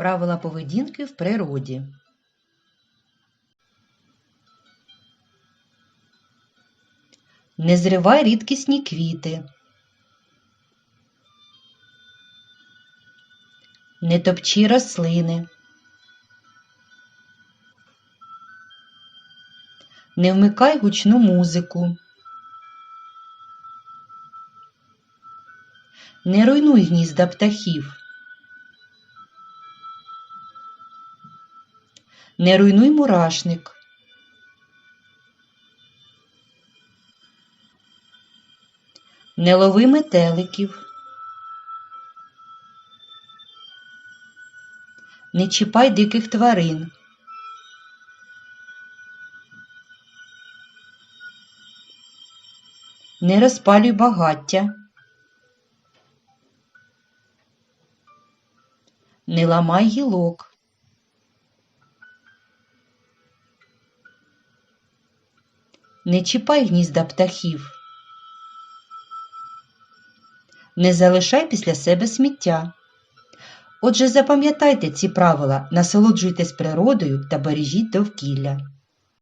Правила поведінки в природі. Не зривай рідкісні квіти. Не топчи рослини. Не вмикай гучну музику. Не руйнуй гнізда птахів. Не руйнуй мурашник. Не лови метеликів. Не чіпай диких тварин. Не розпалюй багаття. Не ламай гілок. Не чіпай гнізда птахів. Не залишай після себе сміття. Отже, запам'ятайте ці правила, насолоджуйтесь природою та бережіть довкілля.